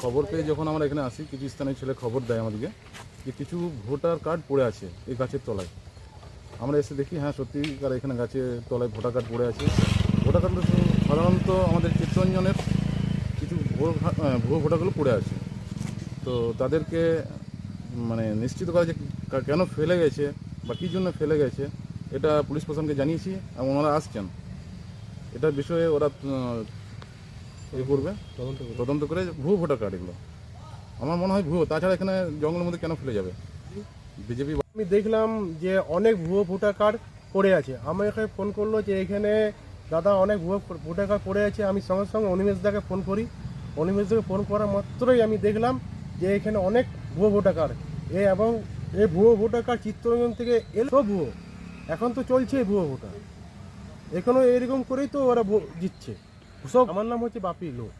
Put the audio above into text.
খবর পেয়ে যখন আমরা এখানে আসি, কিছু স্থানীয় ছেলে খবর দেয় আমাদেরকে যে কিছু ভোটার কার্ড পড়ে আছে এই গাছের তলায়। আমরা এসে দেখি হ্যাঁ সত্যিকার এখানে গাছের তলায় ভোটার কার্ড পড়ে আছে। ভোটার কার্ড সাধারণত আমাদের চিত্তরঞ্জনের কিছু ভুয়ো ভোটারগুলো পড়ে আছে। তো তাদেরকে মানে নিশ্চিত করা যে কেন ফেলে গেছে বা কী জন্য ফেলে গেছে, এটা পুলিশ প্রশাসনকে জানিয়েছি এবং ওনারা আসছেন। এটার বিষয়ে ওরা এ করবে তদন্ত করে। ভুয়ো ভোটার কার্ড এগুলো। আমার মনে হয় ভুয়ো। তাছাড়া এখানে জঙ্গলের মধ্যে কেন ফেলে যাবে? বিজেপি আমি দেখলাম যে অনেক ভুয়ো ভোটার কার্ড পড়ে আছে। আমার এখানে ফোন করল যে এখানে দাদা অনেক ভুয়ো ভোটার কার্ড পড়ে আছে। আমি সঙ্গে সঙ্গে অনিমেষ দাকে ফোন করি। অনিমেষ দাকে ফোন করা মাত্রই আমি দেখলাম যে এখানে অনেক ভুয়ো ভোটার কার্ড। এ এবং এই ভুয়ো ভোটার কার্ড চিত্তরঞ্জন থেকে এলো ভুয়ো। এখন তো চলছে ভুয়ো ভোটার। এখনও এরকম করেই তো ওরা জিতছে। আমার নাম হচ্ছে বাপি লোক